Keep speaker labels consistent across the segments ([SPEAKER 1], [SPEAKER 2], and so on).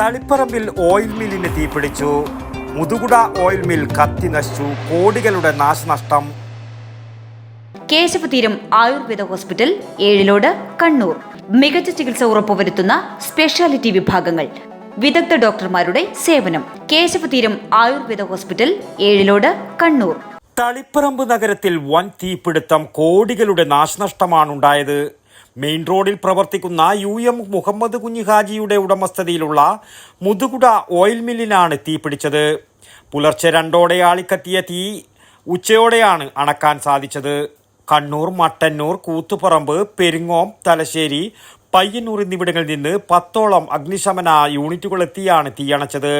[SPEAKER 1] തളിപ്പറമ്പിൽ oil മില്ലിന് തീപിടിച്ചു. മുതുകുട oil mill കത്തി നശിച്ചു. കോടികളുടെ നാശനഷ്ടം.
[SPEAKER 2] കേശവതീരം ആയുർവേദ ഹോസ്പിറ്റൽ ഏഴിലോട് കണ്ണൂർ. മികച്ച ചികിത്സ ഉറപ്പുവരുത്തുന്ന സ്പെഷ്യാലിറ്റി വിഭാഗങ്ങൾ. വിദഗ്ധ ഡോക്ടർമാരുടെ സേവനം. കേശവതീരം ആയുർവേദ ഹോസ്പിറ്റൽ ഏഴിലോട് കണ്ണൂർ.
[SPEAKER 1] തളിപ്പറമ്പ് നഗരത്തിൽ വൻ തീപിടുത്തം. കോടികളുടെ നാശനഷ്ടമാണുണ്ടായത്. മെയിൻ റോഡിൽ പ്രവർത്തിക്കുന്ന യു എം മുഹമ്മദ് കുഞ്ഞിഹാജിയുടെ ഉടമസ്ഥതയിലുള്ള മുതുകുട ഓയിൽ മില്ലിനാണ് തീപിടിച്ചത് പുലർച്ചെ രണ്ടോടെ ആളിക്കത്തിയ തീ ഉച്ചയോടെയാണ് അണക്കാൻ സാധിച്ചത്. കണ്ണൂർ മട്ടന്നൂർ കൂത്തുപറമ്പ് പെരുങ്ങോം തലശ്ശേരി പയ്യന്നൂർ എന്നിവിടങ്ങളിൽ നിന്ന് പത്തോളം അഗ്നിശമന യൂണിറ്റുകൾ എത്തിയാണ് തീയണച്ചത്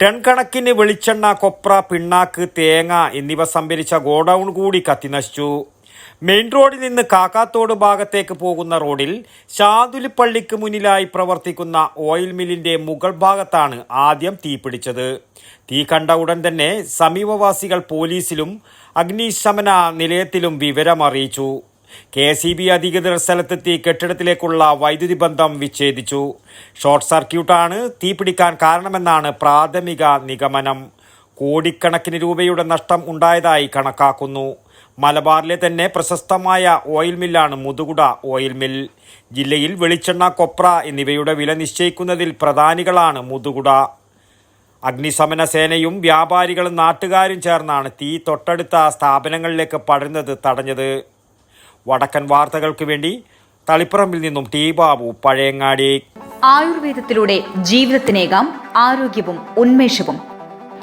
[SPEAKER 1] ടൺ കണക്കിന് വെളിച്ചെണ്ണ കൊപ്ര പിണ്ണാക്ക് തേങ്ങ എന്നിവ സംഭരിച്ച ഗോഡൌൺ കൂടി കത്തിനശിച്ചു. മെയിൻ റോഡിൽ നിന്ന് കാക്കാത്തോട് ഭാഗത്തേക്ക് പോകുന്ന റോഡിൽ ശാതുലിപ്പള്ളിക്ക് മുന്നിലായി പ്രവർത്തിക്കുന്ന ഓയിൽ മില്ലിന്റെ മുകൾ ഭാഗത്താണ് ആദ്യം തീപിടിച്ചത് തീ കണ്ട ഉടൻ തന്നെ സമീപവാസികൾ പോലീസിലും അഗ്നിശമന നിലയത്തിലും വിവരമറിയിച്ചു കെ സി ബി അധികൃതർ സ്ഥലത്തെത്തി കെട്ടിടത്തിലേക്കുള്ള വൈദ്യുതി ബന്ധം വിച്ഛേദിച്ചു. ഷോർട്ട് സർക്യൂട്ടാണ് തീപിടിക്കാൻ കാരണമെന്നാണ് പ്രാഥമിക നിഗമനം. കോടിക്കണക്കിന് രൂപയുടെ നഷ്ടം ഉണ്ടായതായി കണക്കാക്കുന്നു. മലബാറിലെ തന്നെ പ്രശസ്തമായ ഓയിൽ മില്ലാണ് മുതുകുട ഓയിൽ മിൽ. ജില്ലയിൽ വെളിച്ചെണ്ണ കൊപ്ര എന്നിവയുടെ വില നിശ്ചയിക്കുന്നതിൽ പ്രധാനികളാണ് മുതുകുട. അഗ്നിശമന സേനയും വ്യാപാരികളും നാട്ടുകാരും ചേർന്നാണ് തീ തൊട്ടടുത്ത സ്ഥാപനങ്ങളിലേക്ക് പടരുന്നത് തടഞ്ഞത്. വടക്കൻ വാർത്തകൾക്ക് വേണ്ടി തളിപ്പറമ്പിൽ നിന്നും ടി ബാബു പഴയങ്ങാടി.
[SPEAKER 2] ആയുർവേദത്തിലൂടെ ജീവിതത്തിനേകാം ആരോഗ്യവും ഉന്മേഷവും.